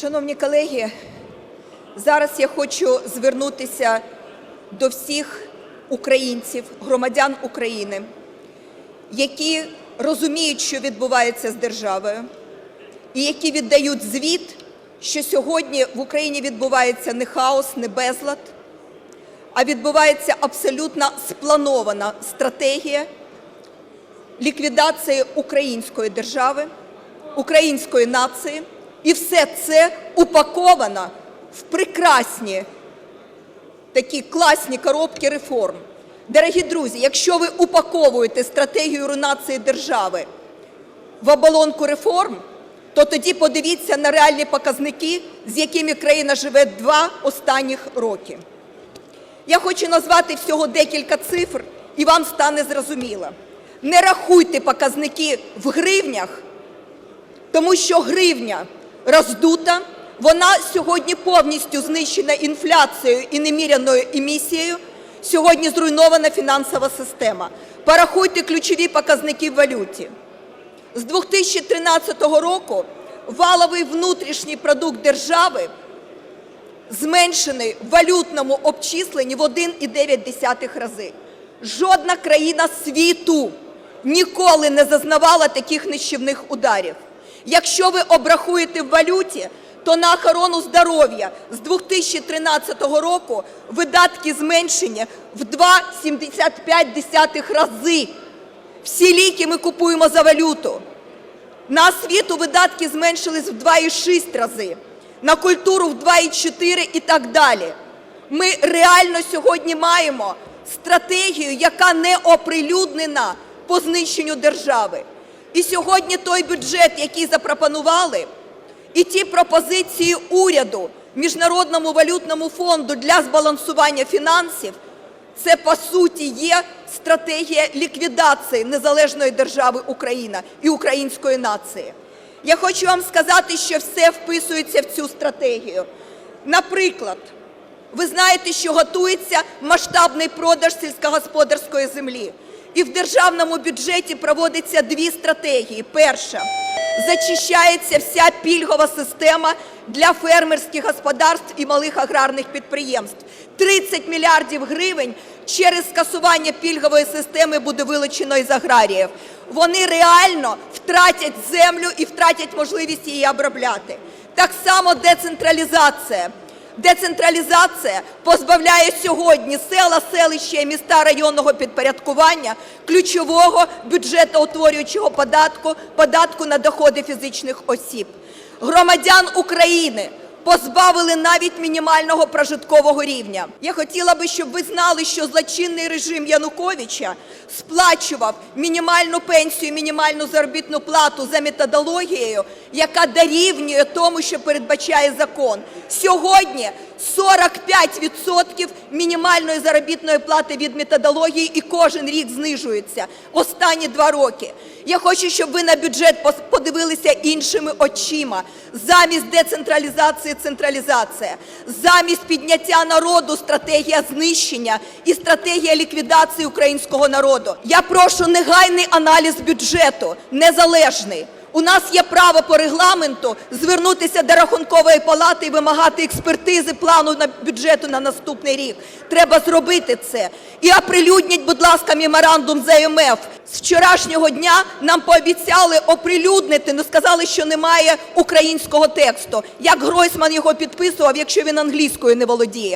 Шановні колеги, зараз я хочу звернутися до всіх українців, громадян України, які розуміють, що відбувається з державою, і які віддають звіт, що сьогодні в Україні відбувається не хаос, не безлад, а відбувається абсолютно спланована стратегія ліквідації української держави, української нації, і все це упаковано в прекрасні такі класні коробки реформ. Дорогі друзі, якщо ви упаковуєте стратегію руйнації держави в оболонку реформ, то тоді подивіться на реальні показники, з якими країна живе два останніх роки. Я хочу назвати всього декілька цифр, і вам стане зрозуміло. Не рахуйте показники в гривнях, тому що гривня роздута, вона сьогодні повністю знищена інфляцією і неміряною емісією, сьогодні зруйнована фінансова система. Порахуйте ключові показники в валюті. З 2013 року валовий внутрішній продукт держави зменшений в валютному обчисленні в 1,9 рази. Жодна країна світу ніколи не зазнавала таких нищівних ударів. Якщо ви обрахуєте в валюті, то на охорону здоров'я з 2013 року видатки зменшені в 2,75 рази. Всі ліки ми купуємо за валюту. На освіту видатки зменшились в 2,6 рази, на культуру в 2,4 і так далі. Ми реально сьогодні маємо стратегію, яка не оприлюднена по знищенню держави. І сьогодні той бюджет, який запропонували, і ті пропозиції уряду Міжнародному валютному фонду для збалансування фінансів, це по суті є стратегія ліквідації незалежної держави Україна і української нації. Я хочу вам сказати, що все вписується в цю стратегію. Наприклад, ви знаєте, що готується масштабний продаж сільськогосподарської землі. І в державному бюджеті проводиться дві стратегії. Перша зачищається вся пільгова система для фермерських господарств і малих аграрних підприємств. 30 мільярдів гривень через скасування пільгової системи буде вилучено із аграріїв. Вони реально втратять землю і втратять можливість її обробляти. Так само децентралізація. Децентралізація позбавляє сьогодні села, селища і міста районного підпорядкування ключового бюджетоутворюючого податку – податку на доходи фізичних осіб. Громадян України позбавили навіть мінімального прожиткового рівня. Я хотіла би, щоб ви знали, що злочинний режим Януковича сплачував мінімальну пенсію, мінімальну заробітну плату за методологією, яка дорівнює тому, що передбачає закон. Сьогодні 45% мінімальної заробітної плати від методології і кожен рік знижується. Останні два роки. Я хочу, щоб ви на бюджет подивилися іншими очима. Замість децентралізації – централізація. Замість підняття народу – стратегія знищення і стратегія ліквідації українського народу. Я прошу негайний аналіз бюджету, незалежний. У нас є право по регламенту звернутися до Рахункової палати і вимагати експертизи плану на бюджету на наступний рік. Треба зробити це. І оприлюдніть, будь ласка, меморандум з ІМФ. З вчорашнього дня нам пообіцяли оприлюднити, але сказали, що немає українського тексту. Як Гройсман його підписував, якщо він англійською не володіє?